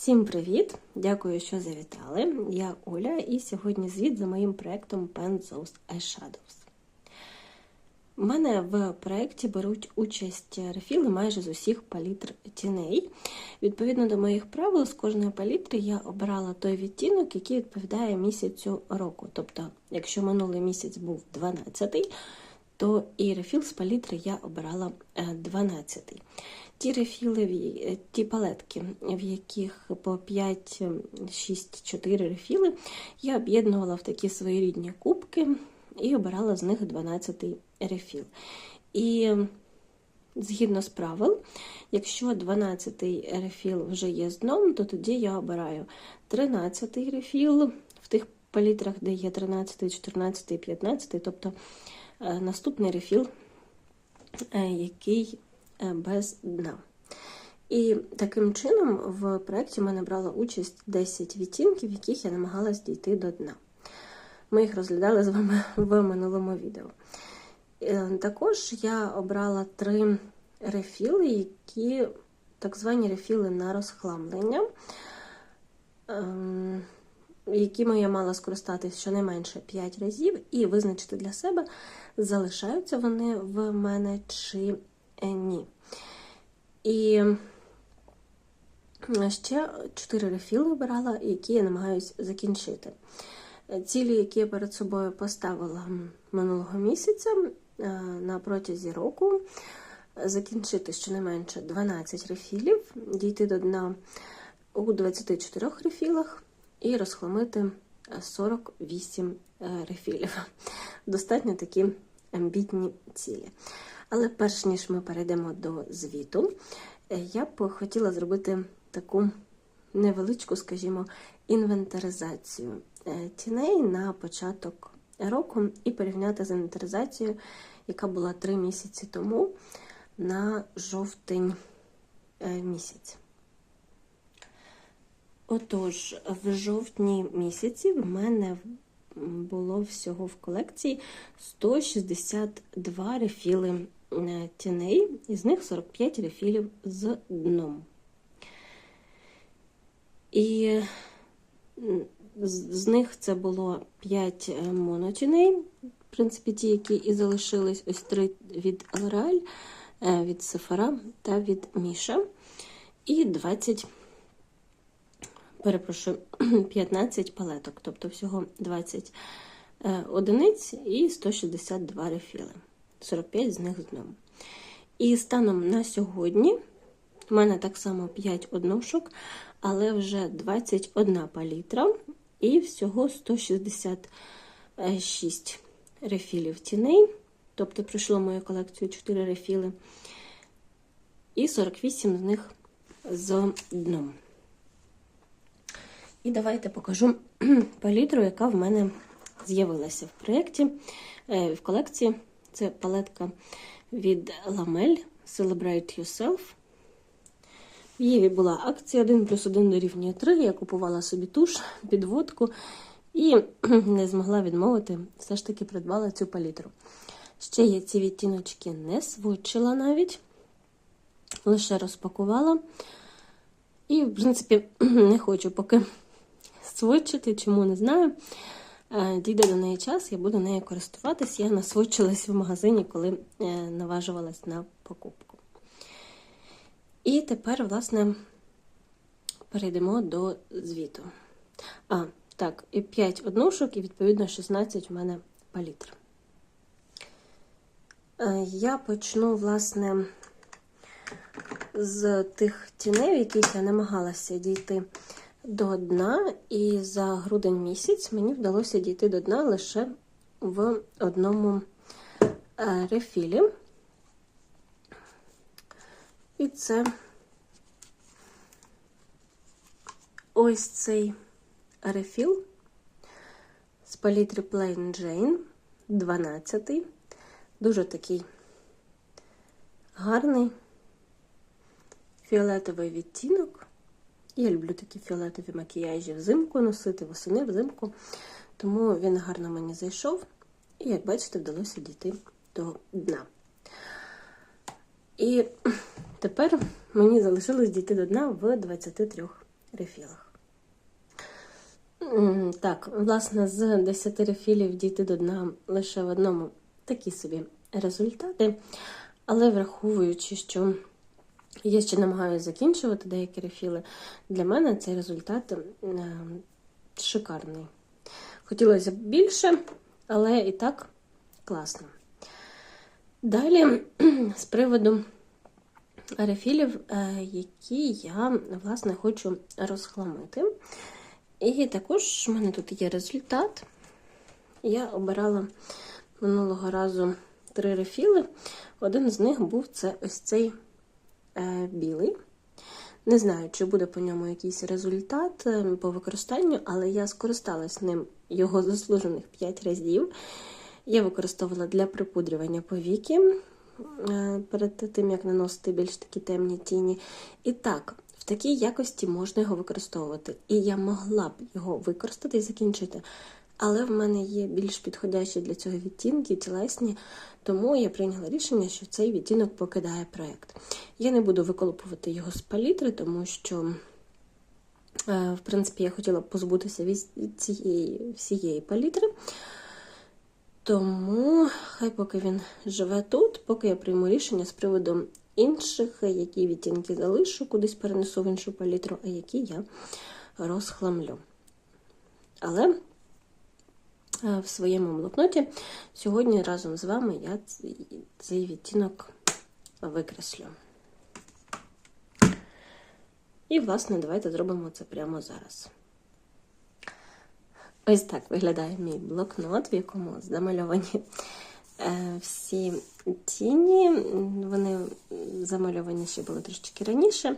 Всім привіт! Дякую, що завітали. Я Оля, і сьогодні звіт за моїм проєктом Pen Those Eyeshadows. У мене в проєкті беруть участь рефіли майже з усіх палітр тіней. Відповідно до моїх правил, з кожної палітри я обирала той відтінок, який відповідає місяцю року. Тобто, якщо минулий місяць був 12 то і рефіл з палітри я обирала 12 Ті рефіли, ті палетки, в яких по 5, 6, 4 рефіли, я об'єднувала в такі своєрідні кубки і обирала з них 12 рефіл. І згідно з правил, якщо 12-й рефіл вже є з дном, то тоді я обираю 13-й рефіл в тих палітрах, де є 13, 14, 15, тобто е, наступний рефіл, е, який е, без дна. І таким чином в проєкті в мене брала участь 10 відтінків, яких я намагалась дійти до дна. Ми їх розглядали з вами в минулому відео. Е, Також я обрала три рефіли, які так звані рефіли на розхламлення, ем, якими я мала скористатись щонайменше 5 разів, і визначити для себе, залишаються вони в мене чи е, ні. І ще 4 рефіли обирала, які я намагаюся закінчити. Цілі, які я перед собою поставила минулого місяця е, на протязі року, закінчити щонайменше 12 рефілів, дійти до дна у 24 рефілах і розхламити 48 е, рефілів. Достатньо такі амбітні цілі. Але перш ніж ми перейдемо до звіту, е, я б хотіла зробити таку невеличку, скажімо, інвентаризацію е, тіней на початок року і порівняти з інвентаризацією, яка була 3 місяці тому на жовтень е, місяць. Отож, в жовтні місяці в мене було всього в колекції 162 рефіли е, тіней, із них 45 рефілів з дном. І з них це було 5 монотіней, в принципі, ті, які і залишились ось 3 від L'Oreal, е, від Sephora та від Міша. І 20, перепрошую, 15 палеток, тобто всього 20 е, одиниць і 162 рефіли. 45 з них з дном. І станом на сьогодні у мене так само 5 однушок, але вже 21 палітра і всього 166 рефілів тіней. Тобто пройшло в мою колекцію 4 рефіли, і 48 з них з дном. І давайте покажу палітру, яка в мене з'явилася в проєкті, е, в колекції. Це палетка від Lamel Celebrate Yourself. В Єві була акція 1 плюс 1 дорівнює 3. Я купувала собі туш, підводку і не змогла відмовити, все ж таки придбала цю палітру. Ще я ці відтіночки не сводчила навіть, лише розпакувала. І, в принципі, не хочу поки сводчити, чому не знаю. Е, Дійде до неї час, я буду нею користуватись. Я насводчилась в магазині, коли е, наважувалась на покупку. І тепер, власне, перейдемо до звіту. А, так, і 5 однушок, і відповідно 16 у мене палітр. Е, Я почну, власне, з тих тіней, в яких я намагалася дійти до дна, і за грудень місяць мені вдалося дійти до дна лише в одному е, рефілі. І це ось цей рефіл з палітри Plain Jane 12. Дуже такий гарний фіолетовий відтінок. Я люблю такі фіолетові макіяжі взимку носити, восени взимку, тому він гарно мені зайшов. І, як бачите, вдалося дійти до дна. І тепер мені залишилось дійти до дна в 23 рефілах. Так, власне, з 10 рефілів дійти до дна лише в одному такі собі результати. Але враховуючи, що я ще намагаюся закінчувати деякі рефіли, для мене цей результат е, шикарний. Хотілося б більше, але і так класно. Далі, з приводу рефілів, е, які я, власне, хочу розхламити. І також в мене тут є результат. Я обирала минулого разу три рефіли. Один з них був це ось цей білий. Не знаю, чи буде по ньому якийсь результат е, по використанню, але я скористалась ним його заслужених 5 разів. Я використовувала для припудрювання повіки е, перед тим, як наносити більш такі темні тіні. І так, в такій якості можна його використовувати. І я могла б його використати і закінчити. Але в мене є більш підходящі для цього відтінки, тілесні, тому я прийняла рішення, що цей відтінок покидає проєкт. Я не буду виколупувати його з палітри, тому що, е, в принципі, я хотіла позбутися від цієї всієї палітри. Тому хай поки він живе тут, поки я прийму рішення з приводу інших, які відтінки залишу, кудись перенесу в іншу палітру, а які я розхламлю. Але в своєму блокноті сьогодні разом з вами я цей відтінок викреслю. І, власне, давайте зробимо це прямо зараз. Ось так виглядає мій блокнот, в якому замальовані е, всі тіні. Вони замальовані ще були трошечки раніше.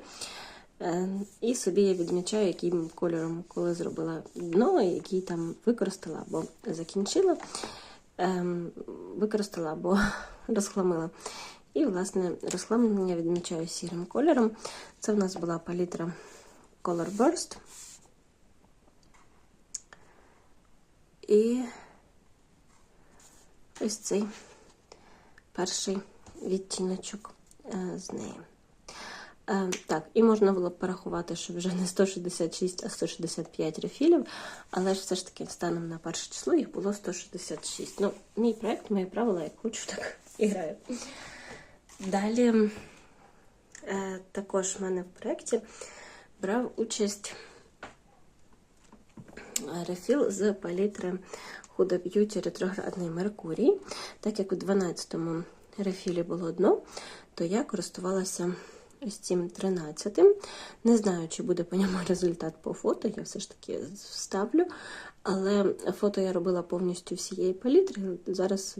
Е, і собі я відмічаю, яким кольором, коли зробила дно, який там використала або закінчила, ем, використала або розхламила. І, власне, розхламлення відмічаю сірим кольором. Це в нас була палітра Color Burst. І ось цей перший відтіночок е, з неї. Е, так, і можна було б порахувати, що вже не 166, а 165 рефілів, але ж все ж таки станом на перше число їх було 166. Ну, мій проєкт, мої правила, як хочу, так і граю. Далі е, також в мене в проєкті брав участь рефіл з палітри Huda Beauty ретроградний Меркурій. Так як у 12-му рефілі було дно, то я користувалася ось цим 13-тим. Не знаю, чи буде по ньому результат по фото, я все ж таки вставлю. Але фото я робила повністю всієї палітри. Зараз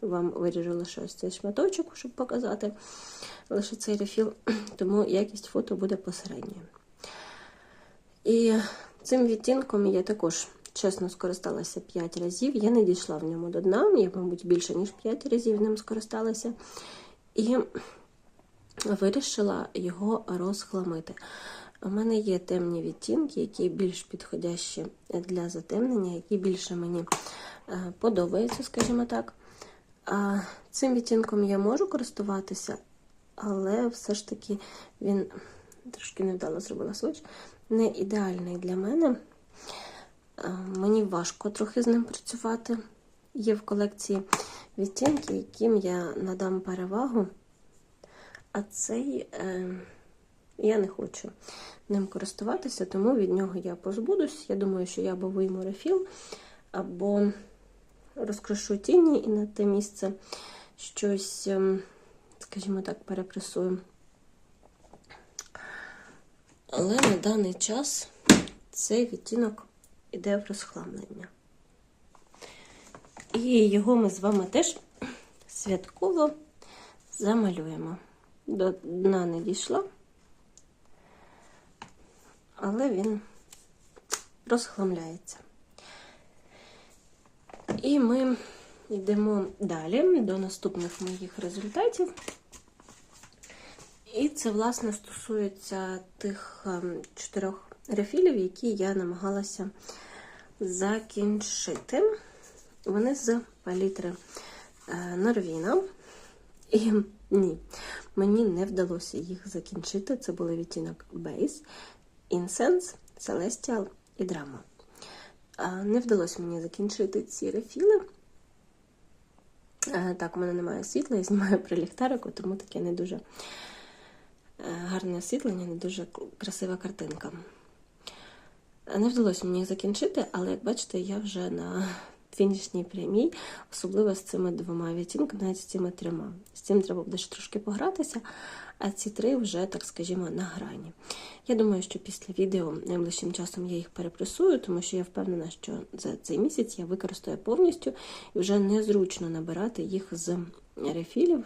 вам виріжу лише ось цей шматочок, щоб показати лише цей рефіл, тому якість фото буде посередньою. І цим відтінком я також чесно скористалася 5 разів. Я не дійшла в ньому до дна, я, мабуть, більше, ніж 5 разів ним скористалася. І вирішила його розхламити. У мене є темні відтінки, які більш підходящі для затемнення, які більше мені е, подобаються, скажімо так. Цим відтінком я можу користуватися, але все ж таки він трошки невдало зробила свич, не ідеальний для мене. Е, мені важко трохи з ним працювати. Є в колекції відтінки, яким я надам перевагу. А цей е, я не хочу ним користуватися, тому від нього я позбудусь. Я думаю, що я або вийму рефіл, або розкрошу тіні і на те місце щось, е, скажімо так, перепресую. Але на даний час цей відтінок іде в розхламлення. І його ми з вами теж святково замалюємо до дна не дійшла, але він розхламляється. І ми йдемо далі до наступних моїх результатів. І це, власне, стосується тих ем, чотирьох рефілів, які я намагалася закінчити. Вони з палітри е, Норвіна. І ні, мені не вдалося їх закінчити. Це був відтінок Base. Incense, Celestial і Drama. Не вдалося мені закінчити ці рефіли. Так, у мене немає світла, я знімаю при ліхтарику, тому таке не дуже е, гарне освітлення, не дуже красива картинка. Не вдалося мені їх закінчити, але як бачите, я вже на фінішній прямій, особливо з цими двома відтінками, навіть з цими трьома. З цим треба буде ще трошки погратися, а ці три вже, так скажімо, на грані. Я думаю, що після відео найближчим часом я їх перепресую, тому що я впевнена, що за цей місяць я використаю повністю і вже незручно набирати їх з рефілів.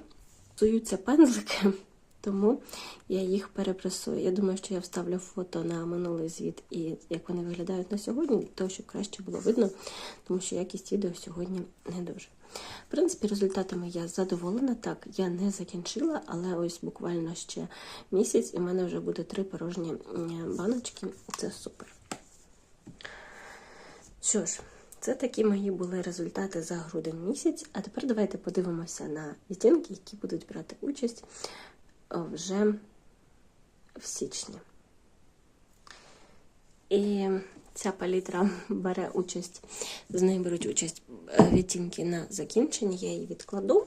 Псуються пензлики, тому я їх перепресую. Я думаю, що я вставлю фото на минулий звіт і як вони виглядають на сьогодні, для того, щоб краще було видно, тому що якість відео сьогодні не дуже. В принципі, результатами я задоволена. Так, я не закінчила, але ось буквально ще місяць, і в мене вже буде три порожні баночки. Це супер. Що ж, це такі мої були результати за грудень місяць. А тепер давайте подивимося на відтінки, які будуть брати участь вже в січні. І ця палітра бере участь, з нею беруть участь е, відтінки на закінченні, я її відкладу.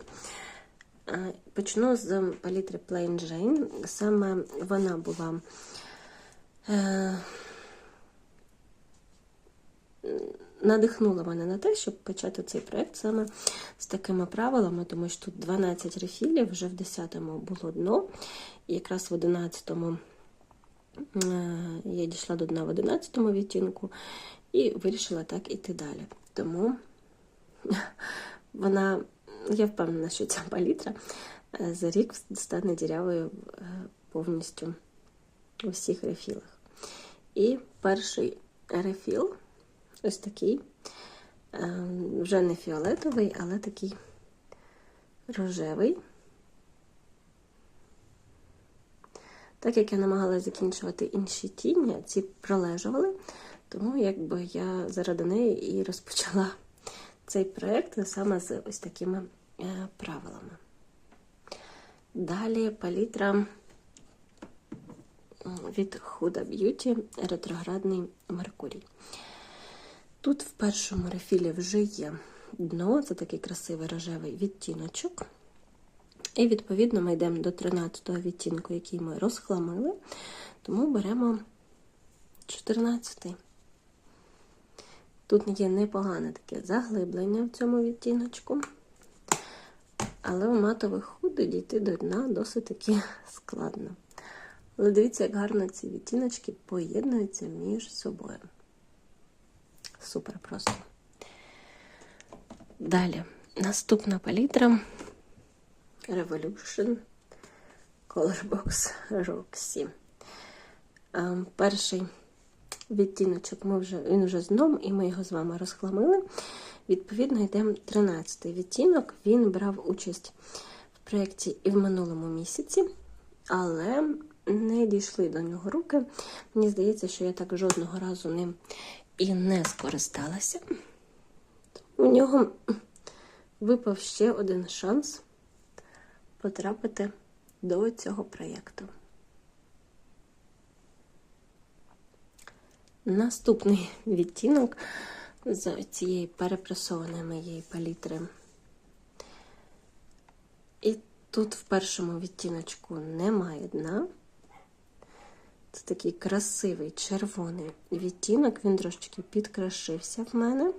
Е, Почну з палітри Plain Jane. Саме вона була е, надихнула мене на те, щоб почати цей проєкт саме з такими правилами, тому що тут 12 рефілів, вже в 10-му було дно, і якраз в 11-му е, я дійшла до дна в 11-му відтінку і вирішила так іти далі. Тому вона, я впевнена, що ця палітра е, за рік стане дірявою е, повністю у всіх рефілах. І перший рефіл ось такий, е, вже не фіолетовий, але такий рожевий. Так як я намагалася закінчувати інші тіні, ці пролежували, тому якби я заради неї і розпочала цей проєкт саме з ось такими е, правилами. Далі палітра від Huda Beauty ретроградний Меркурій. Тут в першому рефілі вже є дно, це такий красивий рожевий відтіночок. І, відповідно, ми йдемо до 13-го відтінку, який ми розхламили, тому беремо 14-й. Тут є непогане таке заглиблення в цьому відтіночку, але у матових худи дійти до дна досить таки складно. Але дивіться, як гарно ці відтіночки поєднуються між собою. Супер просто. Далі. Наступна палітра Revolution Colorbox Roxy. Ем, Перший відтіночок ми вже, він вже з дном, і ми його з вами розхламили. Відповідно, йдемо 13 відтінок. Він брав участь в проєкті і в минулому місяці, але не дійшли до нього руки. Мені здається, що я так жодного разу ним і не скористалася. У нього випав ще один шанс потрапити до цього проєкту. Наступний відтінок з цієї перепресованої моєї палітри. І тут в першому відтіночку немає дна. Це такий красивий червоний відтінок, він трошечки підкрашився в мене,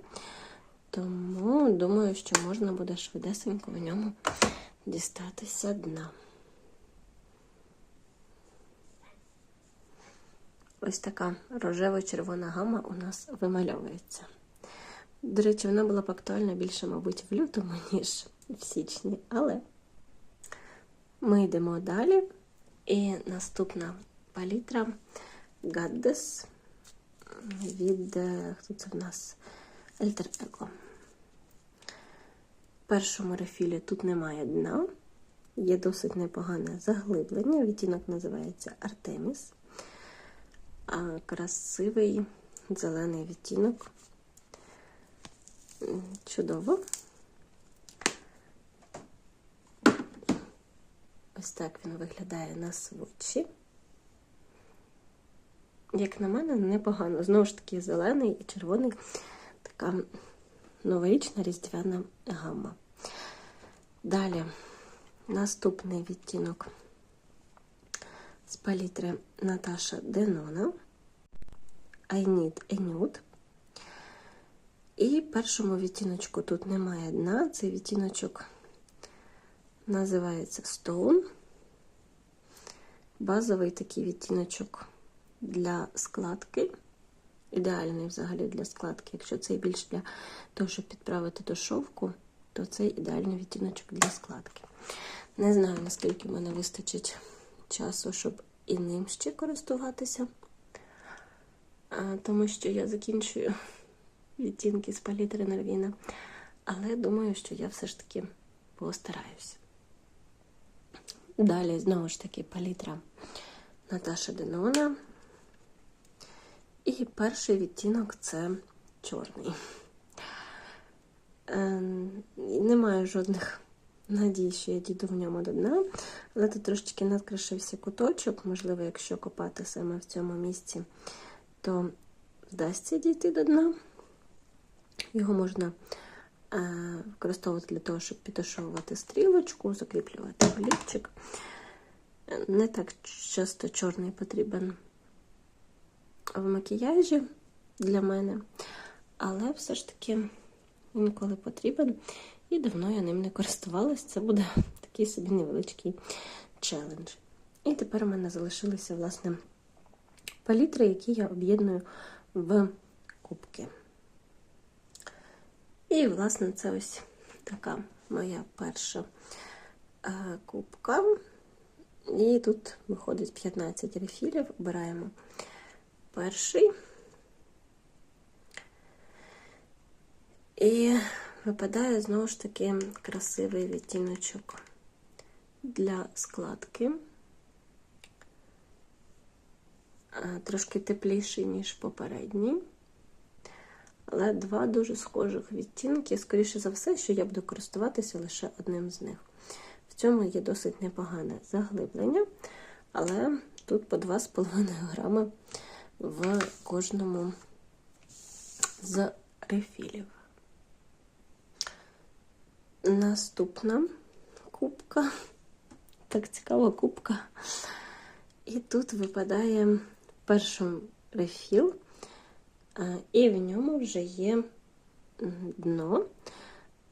тому думаю, що можна буде швидесенько в ньому дістатися дна. Ось така рожево-червона гама у нас вимальовується. До речі, вона була б актуальна більше, мабуть, в лютому, ніж в січні, але ми йдемо далі. І наступна палітра Goddess від е, хто це в нас? Alter Ego. В першому рефілі тут немає дна, є досить непогане заглиблення. Відтінок називається Артеміс. А красивий зелений відтінок. Чудово. Ось так він виглядає на сводчі. Як на мене, непогано. Знову ж таки, зелений і червоний така новорічна різдвяна гамма. Далі наступний відтінок з палітри Наташа Денона. I need a nude. І першому відтіночку тут немає дна. Цей відтіночок називається Stone. Базовий такий відтіночок для складки. Ідеальний взагалі для складки. Якщо цей більш для того, щоб підправити до шовку, то цей ідеальний відтіночок для складки. Не знаю, наскільки в мене вистачить часу, щоб і ним ще користуватися, тому що я закінчую відтінки з палітри Нервіна. Але думаю, що я все ж таки постараюся. Далі, знову ж таки, палітра Наташа Денона. І перший відтінок це чорний. Е, немає жодних надій, що я дійду в ньому до дна, але тут трошечки надкрашився куточок. Можливо, якщо копати саме в цьому місці, то вдасться дійти до дна. Його можна е, використовувати для того, щоб підташовувати стрілочку, закріплювати голівчик. Не так часто чорний потрібен в макіяжі для мене, але все ж таки інколи потрібен. І давно я ним не користувалась. Це буде такий собі невеличкий челендж. І тепер у мене залишилися, власне, палітри, які я об'єдную в кубки. І, власне, це ось така моя перша е, кубка. І тут виходить 15 рефілів. Обираємо перший. І випадає знову ж таки красивий відтіночок для складки. Трошки тепліший, ніж попередній. Але два дуже схожих відтінки, скоріше за все, що я буду користуватися лише одним з них. В цьому є досить непогане заглиблення, але тут по 2,5 грами в кожному з рефілів. Наступна кубка, так цікава кубка. І тут випадає перший рефіл, і в ньому вже є дно,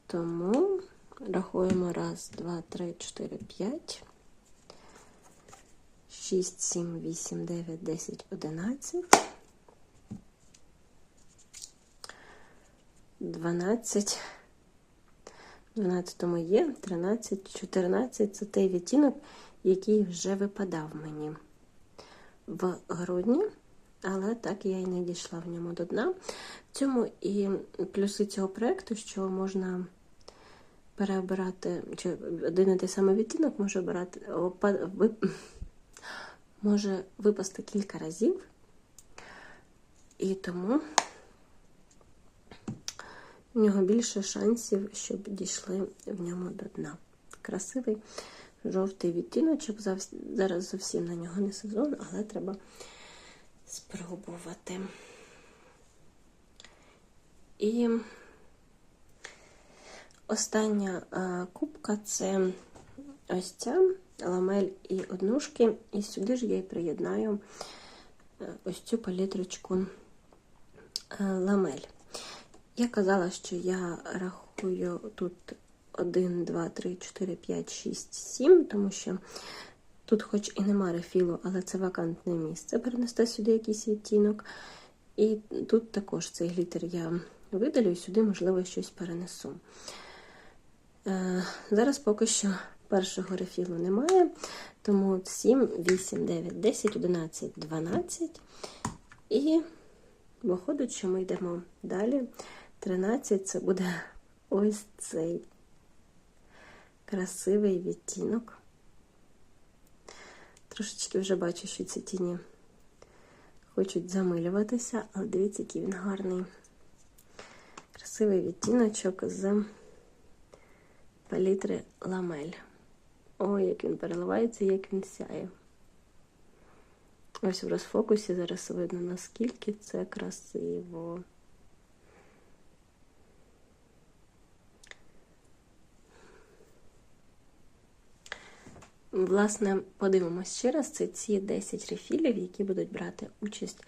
тому рахуємо раз, два, три, чотири, п'ять. 6, 7, 8, 9, 10, 11, 12, 12 є, 13, 14 це той відтінок, який вже випадав мені в грудні, але так я і не дійшла в ньому до дна. В цьому і плюси цього проєкту, що можна переобирати, чи один і той самий відтінок може обирати, може випасти кілька разів, і тому в нього більше шансів, щоб дійшли в ньому до дна. Красивий жовтий відтіночок. Зараз зовсім на нього не сезон, але треба спробувати. І остання кубка це ось ця ламель і однушки, і сюди ж я і приєднаю е, ось цю палітрочку е, ламель. Я казала, що я рахую тут 1, 2, 3, 4, 5, 6, 7, тому що тут, хоч і нема рефілу, але це вакантне місце. Перенести сюди якийсь відтінок. І тут також цей глітер я видалю, і сюди, можливо, щось перенесу. Е, зараз поки що першого рефілу немає, тому 7, 8, 9, 10, 11, 12. І виходить, що ми йдемо далі. 13 це буде ось цей красивий відтінок. Трошечки вже бачу, що ці тіні хочуть замилюватися, але дивіться, який він гарний. Красивий відтіночок з палітри ламель. Ой, як він переливається, як він сяє. Ось в розфокусі зараз видно, наскільки це красиво. Власне, подивимось ще раз, це ці 10 рефілів, які будуть брати участь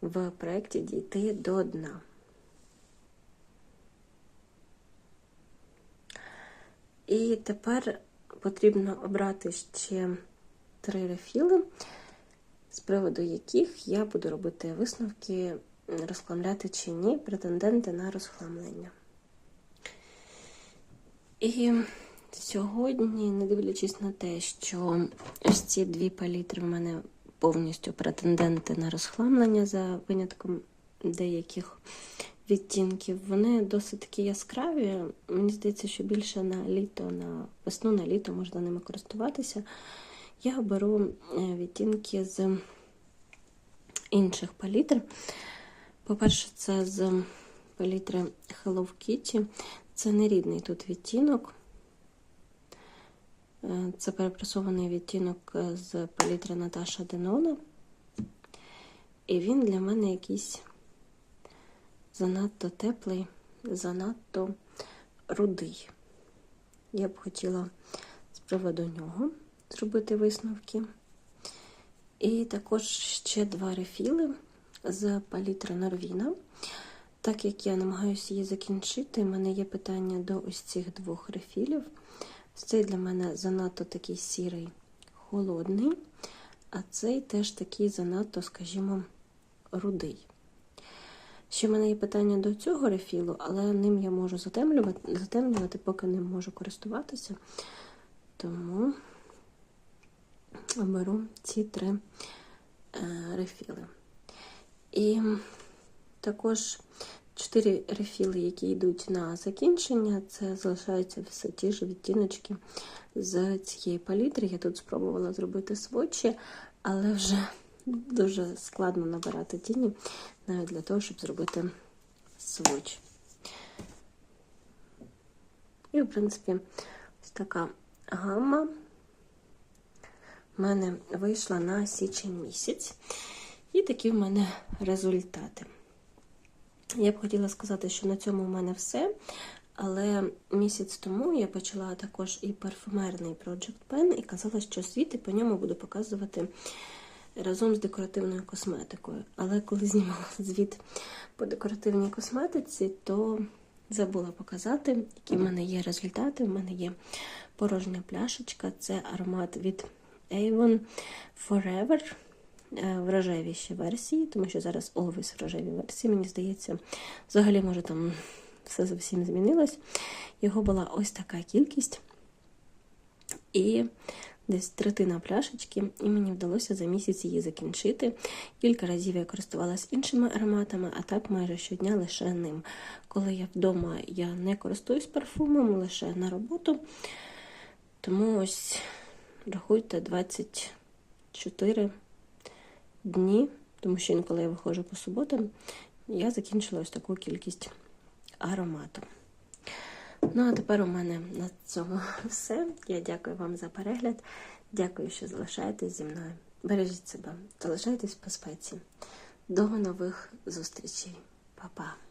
в проєкті Дійти до дна. І тепер потрібно обрати ще три рефіли, з приводу яких я буду робити висновки, розхламляти чи ні претенденти на розхламлення. І сьогодні, не дивлячись на те, що ось ці дві палітри в мене повністю претенденти на розхламлення за винятком деяких відтінків, вони досить такі яскраві. Мені здається, що більше на літо, на весну, на літо можна ними користуватися. Я беру е, відтінки з інших палітр. По-перше, це з палітри Hello Kitty. Це нерідний тут відтінок. Е, це перепресований відтінок е, з палітри Наташа Денона. І він для мене якийсь занадто теплий, занадто рудий. Я б хотіла з приводу нього зробити висновки. І також ще два рефіли з палітри Норвіна. Так як я намагаюся її закінчити, в мене є питання до ось цих двох рефілів. Цей для мене занадто такий сірий, холодний, а цей теж такий занадто, скажімо, рудий. Ще в мене є питання до цього рефілу, але ним я можу затемлювати, затемлювати, поки ним можу користуватися. Тому беру ці три е, рефіли. І також чотири рефіли, які йдуть на закінчення, це залишаються все ті ж відтіночки з цієї палітри. Я тут спробувала зробити свочі, але вже дуже складно набирати тіні навіть для того, щоб зробити своч. І, в принципі, ось така гамма в мене вийшла на січень місяць. І такі в мене результати. Я б хотіла сказати, що на цьому в мене все. Але місяць тому я почала також і парфумерний Project Pen і казала, що світи по ньому буду показувати разом з декоративною косметикою. Але коли знімала звіт по декоративній косметиці, то забула показати, які в мене є результати. У мене є порожня пляшечка, це аромат від Avon Forever е, в рожевій ще версії, тому що зараз Always в рожевій версії, мені здається, взагалі, може, там все зовсім змінилось. Його була ось така кількість. І десь третина пляшечки, і мені вдалося за місяць її закінчити. Кілька разів я користувалася іншими ароматами, а так майже щодня лише ним. Коли я вдома я не користуюсь парфумом, лише на роботу. Тому ось рахуйте 24 дні, тому що інколи я виходжу по суботам, я закінчила ось таку кількість аромату. Ну, а тепер у мене на цьому все. Я дякую вам за перегляд. Дякую, що залишаєтесь зі мною. Бережіть себе, залишайтесь в безпеці. До нових зустрічей. Па-па!